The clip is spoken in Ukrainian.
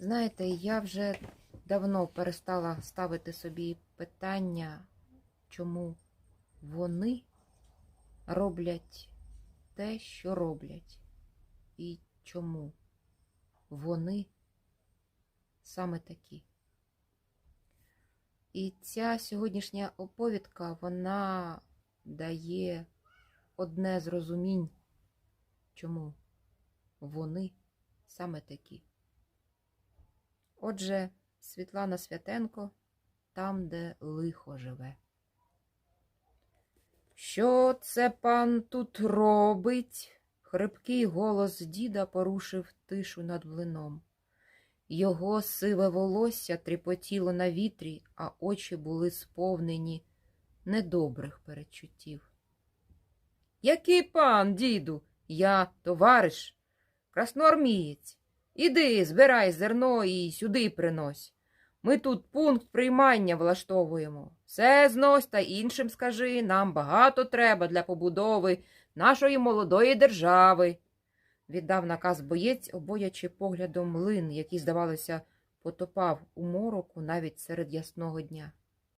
Знаєте, я вже давно перестала ставити собі питання, чому вони роблять те, що роблять, і чому вони саме такі. І ця сьогоднішня оповідка, вона дає одне з розумінь, чому вони саме такі. Отже, Світлана Святенко там, де лихо живе. Що це пан тут робить? Хрипкий голос діда порушив тишу над млином. Його сиве волосся тріпотіло на вітрі, а очі були сповнені недобрих перечуттів. Який пан, діду? Я товариш, красноармієць. Іди, збирай зерно і сюди принось. Ми тут пункт приймання влаштовуємо. Все знось та іншим скажи, нам багато треба для побудови нашої молодої держави. Віддав наказ боєць, обоячи поглядом млин, який, здавалося, потопав у мороку навіть серед ясного дня.